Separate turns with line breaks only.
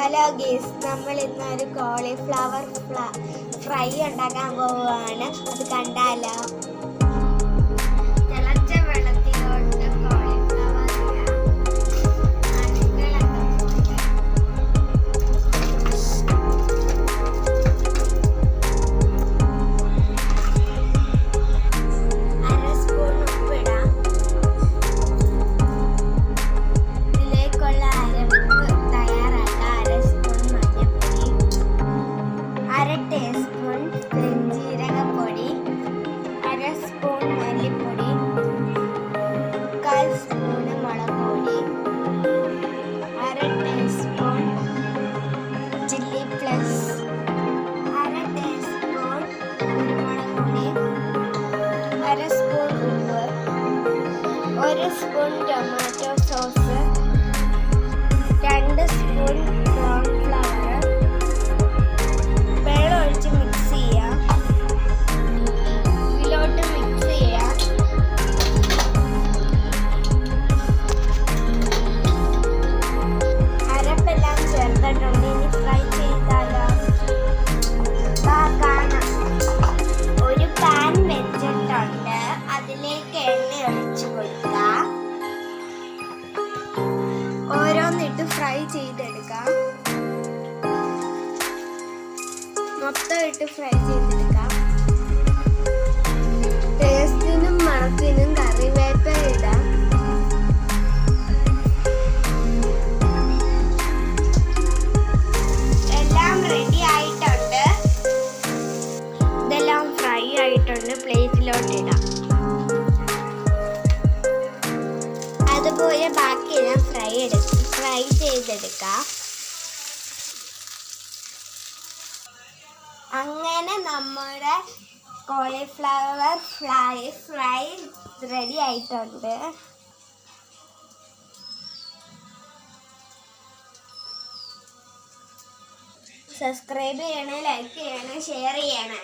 Hello ഗീസ് നമ്മൾ ഇന്ന് ഒരു കോളിഫ്ലവർ ഫ്രൈ ഉണ്ടാക്കാൻ പോവുകയാണ്. അത് കണ്ടാലോ? സ്പൂൺ മല്ലിപ്പൊടി കാൽ സ്പൂൺ മുളക് പൊടി അര ടീസ്പൂൺ ചില്ലി പ്ലസ് അര ടീസ്പൂൺ കുരുമുളക് പൊടി അര സ്പൂൺ ഉപ്പ് ഒരു സ്പൂൺ ടൊമാറ്റോ ഇട്ട് ഫ്രൈ ചെയ്തെടുക്കാം. ടേസ്റ്റിനും മണത്തിനും കറിവേപ്പ ഇടാം. എല്ലാം റെഡി ആയിട്ടുണ്ട്. ഇതെല്ലാം ഫ്രൈ ആയിട്ടുണ്ട്. പ്ലേറ്റിലോട്ട് ഇടാം. അതുപോലെ ബാക്കിയെല്ലാം ഫ്രൈ എടുക്കും ഫ്രൈ ചെയ്തെടുക്കാം. അങ്ങനെ നമ്മുടെ കോളിഫ്ലവർ ഫ്രൈ ഫ്രൈ റെഡി ആയിട്ടുണ്ട്. സബ്സ്ക്രൈബ് ചെയ്യണേ ലൈക്ക് ചെയ്യണേ ഷെയർ ചെയ്യണേ.